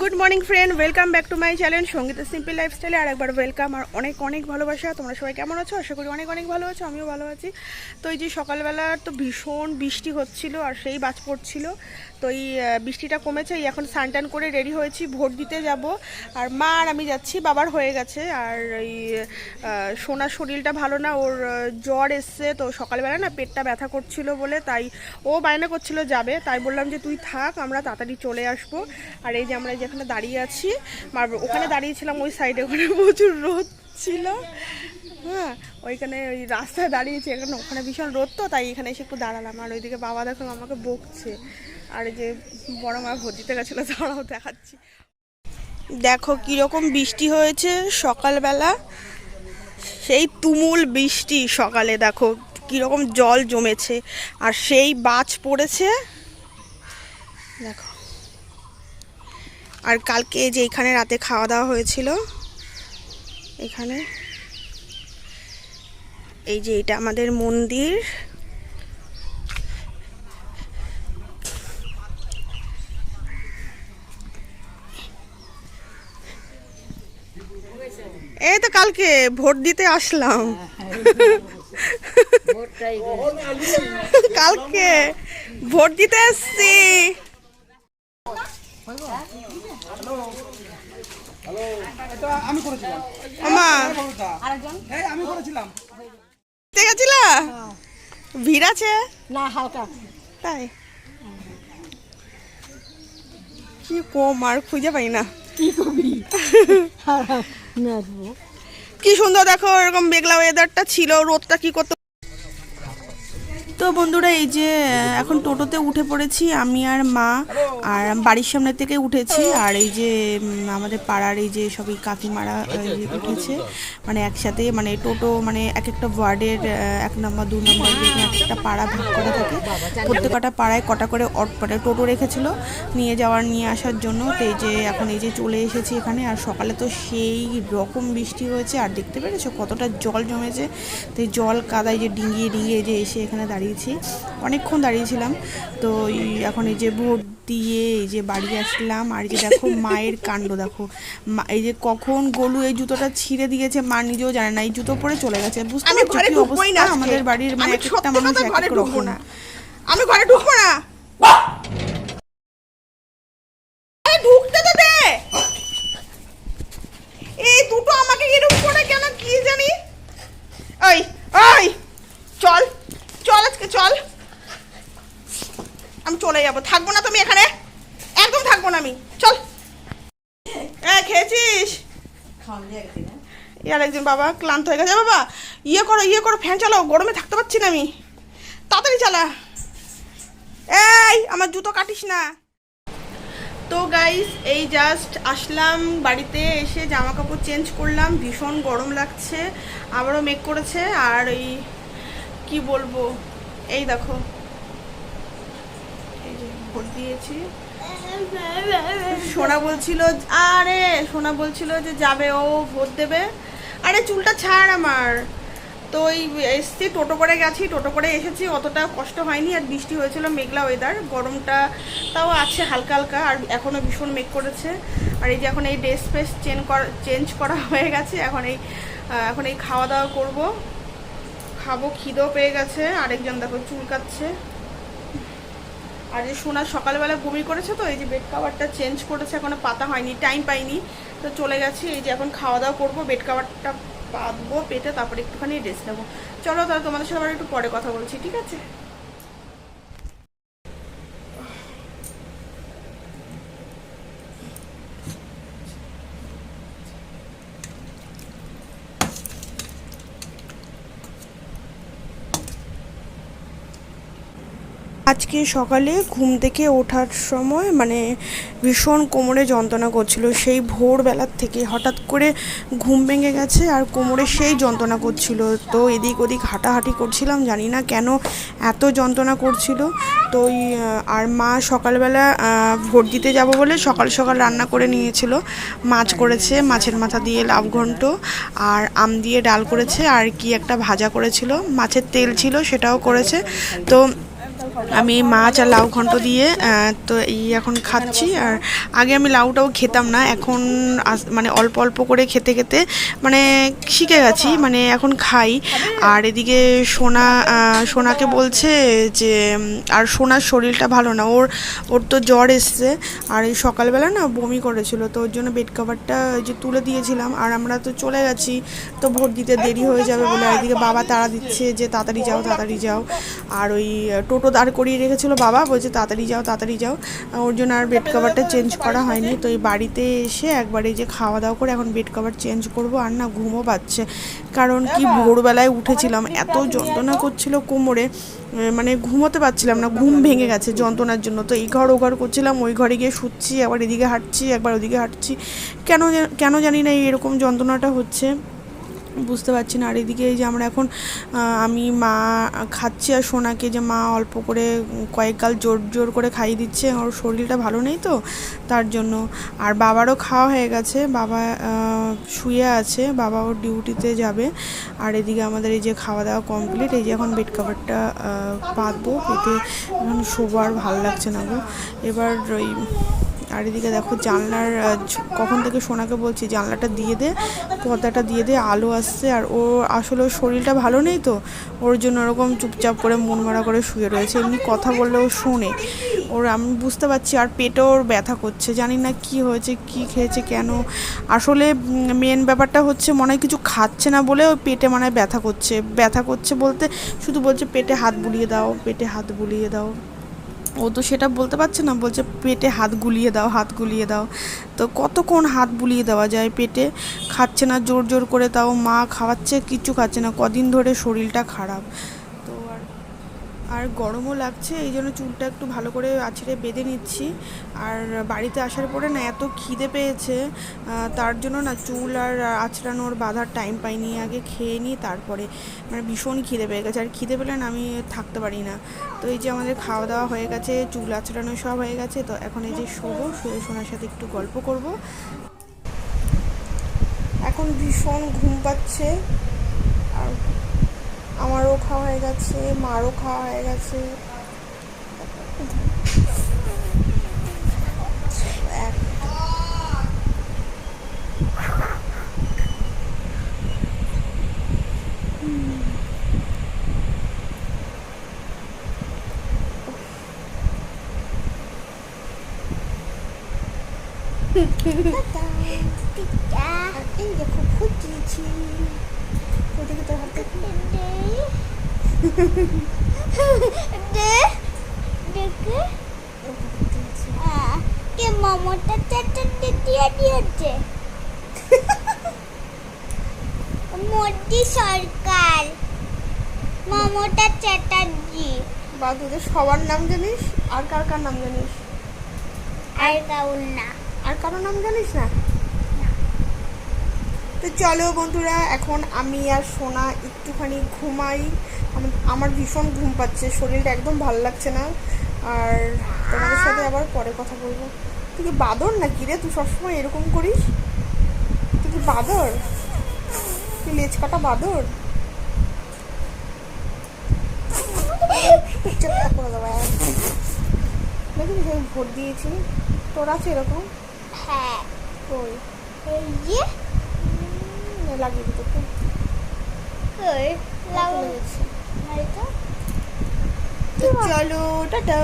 Good morning friend welcome back to my channel Sangeet simple লাইফস্টাইলে আর একবার welcome আর অনেক অনেক ভালোবাসা। তোমরা সবাই কেমন আছো? আশা করি অনেক অনেক ভালো আছো, আমিও ভালো আছি। তো এই যে সকালবেলা তো ভীষণ বৃষ্টি হচ্ছিল আর সেই বাজ পড়ছিল। তো এই বৃষ্টিটা কমেছে। এখন স্নান টান করে রেডি হয়েছি ভোট দিতে যাব। আর মা আর আমি যাচ্ছি, বাবার হয়ে গেছে। আর এই সোনার শরীরটা ভালো না, ওর জ্বর এসছে। তো সকালবেলা না পেটটা ব্যথা করছিল বলে তাই ও বায়না করছিল যাবে। তাই বললাম যে তুই থাক, আমরা তাড়াতাড়ি চলে আসব। আর এই যে আমরা যেখানে দাঁড়িয়ে আছি মার- ওখানে দাঁড়িয়েছিলাম, ওই সাইডে ওখানে প্রচুর রোদ ছিল। হ্যাঁ ওইখানে ওই রাস্তায় দাঁড়িয়েছি, এখানে ওখানে ভীষণ রোদ তো, তাই এখানে এসে একটু দাঁড়ালাম। আর ওইদিকে বাবা দেখো আমাকে বকছে। আর যে বড় মা ভোট দিতে গেছিল তারাও দেখাচ্ছি। দেখো কীরকম বৃষ্টি হয়েছে সকালবেলা। সেই তুমুল বৃষ্টি সকালে, দেখো কীরকম জল জমেছে। আর সেই বাজ পড়েছে। দেখো। আর কালকে যে এখানে রাতে খাওয়া দাওয়া হয়েছিল, এখানে, এই যে এটা আমাদের মন্দির। এই তো কালকে ভোট দিতে আসলাম। কালকে ভোট দিতে এটা আমি করেছিলাম। আমা এই আমি করেছিলাম। গেছিলা? ভিড় আছে? না হালকা। তাই? কি কম আর খুঁজে পাই না। কি সুন্দর দেখো এরকম মেঘলা ওয়েদারটা ছিল রোদটা কি করতে তো বন্ধুরা, এই যে, এখন টোটোতে উঠে পড়েছি। আমি আর মা আর বাড়ির সামনে থেকে উঠেছি। আর এই যে আমাদের পাড়ার এই যে, সবই কাকিমারা উঠেছে। মানে একসাথে মানে টোটো মানে এক একটা ওয়ার্ডের এক নম্বর, দু নম্বর এক একটা পাড়া ভাগ করা থাকে। প্রত্যেকটা পাড়ায় কটা করে অট- মানে টোটো রেখেছিল নিয়ে যাওয়ার, নিয়ে আসার জন্য। তো এই যে, এখন এই যে চলে এসেছি এখানে। আর সকালে তো সেই রকম বৃষ্টি হয়েছে। আর দেখতে পেরেছ কতটা জল জমেছে? তো জল কাদায় যে ডিঙিয়ে ডিঙিয়ে যে এসে এখানে দাঁড়িয়েছি। অনেকক্ষণ দাঁড়িয়েছিলাম। তো এখন এই যে ভোট দিয়ে এই যে বাড়ি আসলাম আর যে দেখো মায়ের কাণ্ড দেখো। এই যে কখন গলু এই জুতোটা ছিঁড়ে দিয়েছে মা নিজেও জানে না এই জুতো পরে চলে গেছে। বুঝতে পারছ কি অবস্থা? আমাদের বাড়ির মানে একটা মানুষ এক এক রকম। না। আমি ঘরে ঢুকবো না। ঢুকতে তো দে। এই দুটো আমাকে এরকম করে কেন কি জানি? ওই ওই চল। আমি চলে যাব। থাকব না তুমি এখানে? একদম থাকব না আমি। চল। হ্যাঁ খেয়েছিস? ইয়ার একদিন বাবা ক্লান্ত হয়ে গেছে। বাবা ইয়ে করো ইয়ে করো, ফ্যান চালাও। গরমে থাকতে পারছি না আমি। তাড়াতাড়ি চালা। এই, আমার জুতো কাটিস না। তো গাইস এই জাস্ট আসলাম বাড়িতে এসে জামা কাপড় চেঞ্জ করলাম। ভীষণ গরম লাগছে। আবারও মেক করেছে। আর এই কি বলব? এই দেখো। এই যে ভোট দিয়েছি। সোনা বলছিল, আরে, সোনা বলছিল যে যাবে, ও ভোট দেবে। আরে, চুলটা ছাড় আমার। তো ওই এসছি, টোটো করে গেছি, টোটো করে এসেছি, অতটা কষ্ট হয়নি, আর বৃষ্টি হয়েছিল, মেঘলা ওয়েদার গরমটা তাও আছে হালকা হালকা, আর এখনও ভীষণ মেঘ করেছে। আর এই যে এখন এই ড্রেস ফ্রেস চেঞ্জ করা চেঞ্জ করা হয়ে গেছে, এখন এই এখন এই খাওয়া দাওয়া করব। খাব, খিদেও পেয়ে গেছে, আরেকজন দেখো চুল কাচ্ছে। আর যে সোনা সকালবেলা বমি করেছে তো, এই যে বেড কাভারটা চেঞ্জ করেছে, এখনও পাতা হয়নি টাইম পাইনি। তো চলে গেছি, এই যে এখন খাওয়া দাওয়া করব বেড কাভারটা পাতবো পেতে তারপরে একটুখানি রেস্ট নেব। চলো তাহলে তোমাদের সাথে আবার একটু পরে কথা বলছি, ঠিক আছে? আজকে সকালে ঘুম থেকে ওঠার সময় মানে ভীষণ কোমরে যন্ত্রণা করছিল। সেই ভোরবেলার থেকে হঠাৎ করে ঘুম ভেঙে গেছে আর কোমরে সেই যন্ত্রণা করছিল। তো এদিক ওদিক হাঁটাহাঁটি করছিলাম, জানি না কেন এত যন্ত্রণা করছিল। তো আর মা সকালবেলা ভোট দিতে যাব বলে সকাল সকাল রান্না করে নিয়েছিল। মাছ করেছে, মাছের মাথা দিয়ে লাউ ঘন্ট আর আম দিয়ে ডাল করেছে আর কি একটা ভাজা করেছিল। মাছের তেল ছিল সেটাও করেছে। তো আমি মাছ আর লাউ ঘন্ট দিয়ে তো এই এখন খাচ্ছি। আর আগে আমি লাউটাও খেতাম না, এখন মানে অল্প অল্প করে খেতে খেতে মানে শিখে গেছি মানে এখন খাই। আর এদিকে সোনা সোনাকে বলছে যে আর সোনার শরীরটা ভালো না, ওর ওর তো জ্বর এসছে। আর এই সকালবেলা না বমি করেছিল, তো ওর জন্য বেড কভারটা যে তুলে দিয়েছিলাম। আর আমরা তো চলে গেছি, তো ভোট দিতে দেরি হয়ে যাবে বলে, আর এদিকে বাবা তাড়া দিচ্ছে যে, তাড়াতাড়ি যাও তাড়াতাড়ি যাও। আর ওই টোটো দাঁড় করিয়ে রেখেছিল বাবা বলছে তাড়াতাড়ি যাও তাড়াতাড়ি যাও। ওর জন্য আর বেড কভারটা চেঞ্জ করা হয়নি। তো এই বাড়িতে এসে একবারে যে খাওয়া দাওয়া করে এখন বেড কভার চেঞ্জ করব আর না ঘুমও পাচ্ছে। কারণ কি ভোরবেলায় উঠেছিলাম এত যন্ত্রণা করছিল কোমরে মানে ঘুমোতে পারছিলাম না ঘুম ভেঙে গেছে যন্ত্রণার জন্য। তো এই ঘর ও ঘর করছিলাম ওই ঘরে গিয়ে শুচ্ছি আবার এদিকে হাঁটছি একবার ওদিকে হাঁটছি। কেন কেন জানি না এই এরকম যন্ত্রণাটা হচ্ছে। বুঝতে পারছি না। আর এদিকে এই যে আমরা এখন আমি মা খাচ্ছি আর সোনাকে যে মা অল্প করে কয়েক গাল জোর জোর করে খাইয়ে দিচ্ছে, ওর শরীরটা ভালো নেই তো, তার জন্য। আর বাবারও খাওয়া হয়ে গেছে, বাবা শুয়ে আছে, বাবা ওর ডিউটিতে যাবে। আর এদিকে আমাদের এই যে খাওয়া দাওয়া কমপ্লিট এই যে এখন বেড কাভারটা পাতবো, পেতে এখন শোবো আর ভালো লাগছে না গো। এবার ওই আর এদিকে দেখো জানলার কখন থেকে সোনাকে বলছি, জানলাটা দিয়ে দে, পর্দাটা দিয়ে দে, আলো আসছে, আর ও আসলে ওর শরীরটা ভালো নেই তো? ওর জন্য ওরকম চুপচাপ করে মন মারা করে শুয়ে রয়েছে, এমনি কথা বললে ও শোনে। ওর আমি বুঝতে পারছি, আর পেটেও ওর ব্যথা করছে, জানি না কি হয়েছে, কি খেয়েছে, কেন? আসলে মেন ব্যাপারটা হচ্ছে মনে হয় কিছু খাচ্ছে না বলে ওর পেটে মনে ব্যথা করছে। ব্যথা করছে বলতে শুধু বলছে, পেটে হাত বুলিয়ে দাও, পেটে হাত বুলিয়ে দাও। ও তো সেটা বলতে পারছে না, বলছে পেটে হাত গুলিয়ে দাও, হাত গুলিয়ে দাও। তো কতক্ষণ হাত বুলিয়ে দেওয়া যায় পেটে? খাচ্ছে না, জোর জোর করে তাও মা খাওয়াচ্ছে, কিচ্ছু খাচ্ছে না। কদিন ধরে শরীরটা খারাপ। আর গরমও লাগছে, এই জন্য চুলটা একটু ভালো করে আছড়ে বেঁধে নিচ্ছি। আর বাড়িতে আসার পরে না এত খিদে পেয়েছে তার জন্য না চুল আর আছড়ানোর বাঁধার টাইম পাইনি, আগে খেয়ে নিই, তারপরে মানে ভীষণ খিদে পেয়ে গেছে। আর খিদে পেলে না আমি থাকতে পারি না। তো এই যে আমাদের খাওয়া দাওয়া হয়ে গেছে, চুল আছড়ানো সব হয়ে গেছে, তো এখন এই যে শোবো, শুয়ে শোনার সাথে একটু গল্প করব। এখন ভীষণ ঘুম পাচ্ছে। আর আমারও খাওয়া হয়ে গেছে মারও খাওয়া হয়ে গেছে। দেখো ফুটিয়েছি ওদিকে তোর হাতে কে মমতা চ্যাটার্জি দিয়ে দিয়েছে মোদি সরকার মমতা চ্যাটার্জি বা তোদের সবার নাম জানিস? আর কার কার নাম জানিস? আর কাউল না। আর কারও নাম জানিস না? তো চলো বন্ধুরা এখন আমি আর সোনা একটুখানি ঘুমাই। আম- আমার ভীষণ ঘুম পাচ্ছে শরীরটা একদম ভালো লাগছে না। আর তোমাদের সাথে আবার পরে কথা বলব। তুই কি বাদর নাকি রে? তুই সবসময় এরকম করিস? তুই কি বাদর? তুই লেজ কাটা বাদর? চেষ্টা করে দেবো। দেখি ভোট দিয়েছি। তোর আছে এরকম? হ্যাঁ। কই? এই যে। উম, লাগিয়ে দিতে তো কই তো তো চলো টাটা।